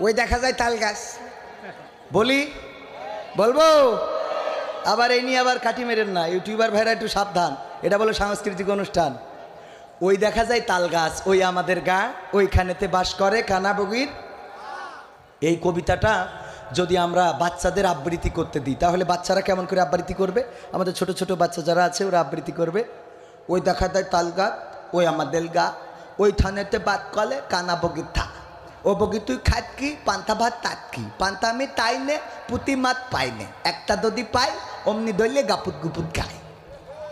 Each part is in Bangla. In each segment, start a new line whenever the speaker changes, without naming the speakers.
ওই দেখা যায় তাল গাছ। বলি? বলব? আবার এই নিয়ে আবার কাটি মেরেন না। ইউটিউবার ভাইরা একটু সাবধান। এটা বলো সাংস্কৃতিক অনুষ্ঠান। ওই দেখা যায় তাল গাছ, ওই আমাদের গা, ওইখানেতে বাস করে কানাবগির এই কবিতাটা যদি আমরা বাচ্চাদের আবৃত্তি করতে দিই, তাহলে বাচ্চারা কেমন করে আবৃত্তি করবে? আমাদের ছোট ছোট বাচ্চা যারা আছে, ওরা আবৃত্তি করবে। ওই দেখা যায় তাল গাছ, ওই আমাদের গা ওই থানেতে বাদ কলে কানা বগির থা। ও বগি তুই খাত কি, পান্তা ভাত তাত কি। পান্তা আমি তাই নে পুতি মাত পাই নে একটা যদি পাই, অমনি দইলে গাপুত গুপুত গায়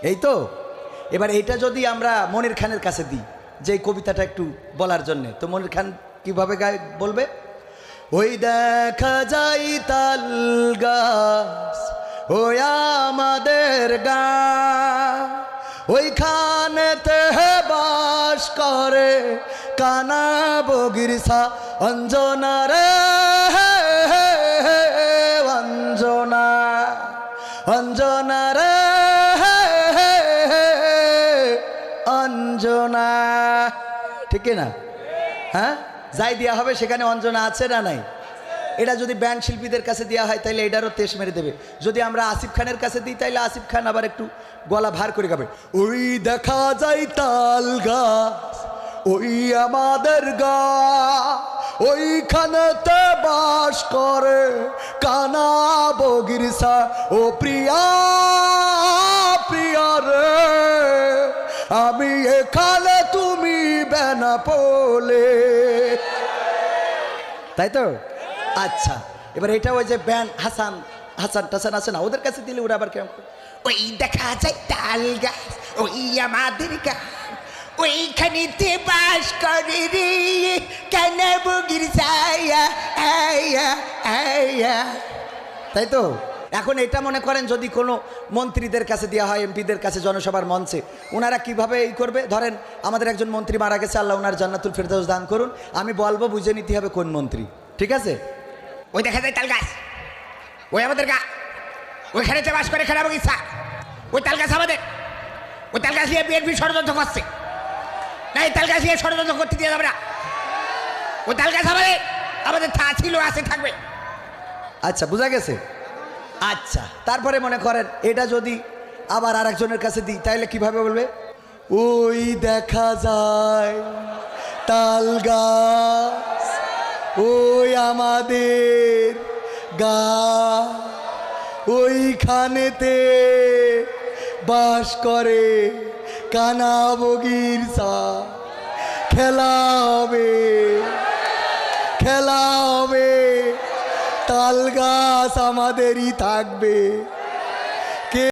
এই তো? এবার এইটা যদি আমরা মনির খানের কাছে দিই, যে কবিতাটা একটু বলার জন্যে। তো মনির খান কীভাবে গায়, বলবে? ওই দেখা যাই তাল গাছ, ওই আমাদের গা। ওইখানেতে বাস করে কানা বগিরসা অঞ্জনা রে অঞ্জনা। অঞ্জনা রে অঞ্জনা। ঠিক না? হ্যাঁ? যাই দেওয়া হবে, সেখানে অঞ্জনা আছে না নাই? এটা যদি ব্যান্ড শিল্পীদের কাছে দেওয়া হয় তাহলে এটারও তেস মেরে দেবে। যদি আমরা আসিফ খানের কাছে দিই তাহলে আসিফ খান আবার একটু গলা ভার করে গাবে। ওই দেখা যায় তাল গাছ ওই আমাদের গা, ওইখানেতে বাস করে কানা বগিরসা। ও প্রিয়া প্রিয়া রে, আমি এখানে তুমি বেনা পোলে তাই তো? আচ্ছা এবার এটা ওই যে ব্যান হাসান হাসান টাসান আছে না, ওদের কাছে দিলে ওরা আবার কেমন
ওই দেখা যায় তাল গাছ, ওই আমাদের গাছ। ওইখানেতে বাস করে রে, কেন বগির
তাই তো? এখন এটা মনে করেন যদি কোনো মন্ত্রীদের কাছে দেওয়া হয়, এমপিদের কাছে, জনসভার মঞ্চে, ওনারা কীভাবে এই করবে? ধরেন, আমাদের একজন মন্ত্রী মারা গেছে, আল্লাহ ওনার জান্নাতুল ফেরদৌস দান করুন। আমি বলব, বুঝে নিতে হবে কোন মন্ত্রী। ঠিক আছে?
ওই দেখা যায় তাল গাছ। ওই আমাদের গা ওইখানেতে বাস করে খেলা বগির ওই তাল গাছ আমাদের। ওই তাল গাছ নিয়ে বিএনপি ষড়যন্ত্র করছে। না এই তাল গাছ নিয়ে ষড়যন্ত্র করতে দিয়ে যাবে না। ওই তাল গাছ আমাদের আমাদের থা ছিল আছে থাকবে।
আচ্ছা বোঝা গেছে? আচ্ছা। তারপরে মনে করেন এটা যদি আবার আরেকজনের কাছে দিই তাহলে কীভাবে বলবে? ওই দেখা যায় তাল গাছ ওই আমাদের গা ওইখানেতে বাস করে। কানা বগির সা খেলা হবে। খেলা হবে। তাল গাছ আমাদেরই থাকবে।